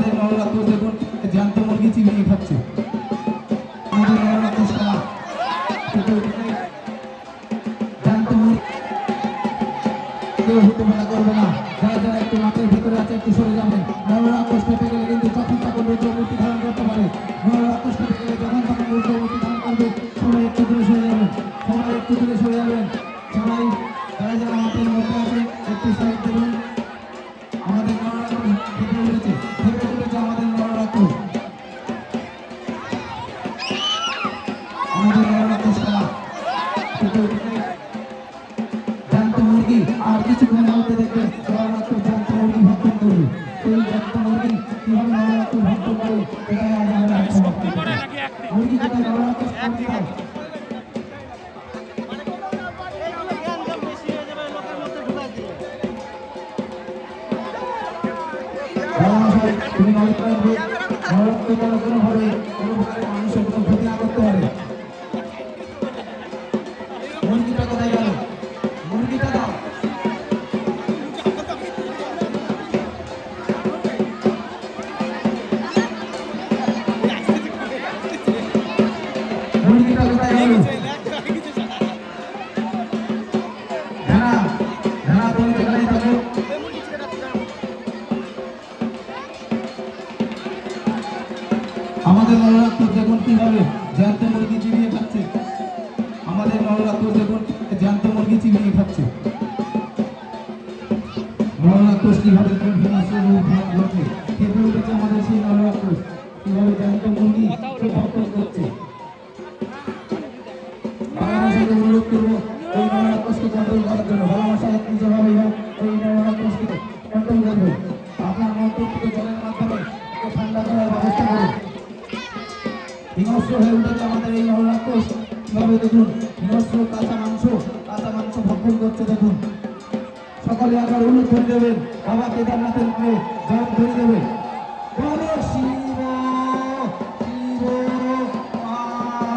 আমাদের নবরাত্র দেখুন জ্যান্ত মুরগি চিবিয়ে খাচ্ছে আমাদের নবরাত্র সারা মাঠের ভিতরে আছে, একটু সরে যাবেন নবরাত্র গেলে কিন্তু তখন করতে পারে। নবরাত্র তখন সবাই একটু দূরে সরে যাবেন সবাই সরে যাবেন সবাই যারা যারা মাঠের জ্যান্ত মুরগি আর কিছুক্ষণ মধ্যে দেখবে নবরাত্র জ্যান্ত মুরগি ভক্ষণ করবে সেই জ্যান্ত মুরগি কীভাবে নবরাত্র ভক্ষণ করে এটাই আজ আমরা। মুরগি কোথায় নবরাত্র তুমি নবরাত্র নবরাত্র কোনোভাবে কোনো প্রকারে মানুষের কোনো আমাদের নবরাত্র দেখুন কীভাবে জ্যান্ত মুরগি চিবিয়ে খাচ্ছে। আমাদের নবরাত্র দেখুন জ্যান্ত মুরগি চিবিয়ে খাচ্ছে। নবরাত্র কীভাবে আমাদের সেই কীভাবে জ্যান্ত মুরগি করছে। আপনার মাধ্যমে হিংস্র হয়ে উঠেছে আমাদের এই নবরাক্ষস কীভাবে দেখুন হিংস্র কাঁচা মাংস কাঁচা মাংস ভক্ষণ করছে, দেখুন। সকলে একবার অনুরোধ করে দেবেন বাবা কেদারনাথের নামে জল ধরে দেবে।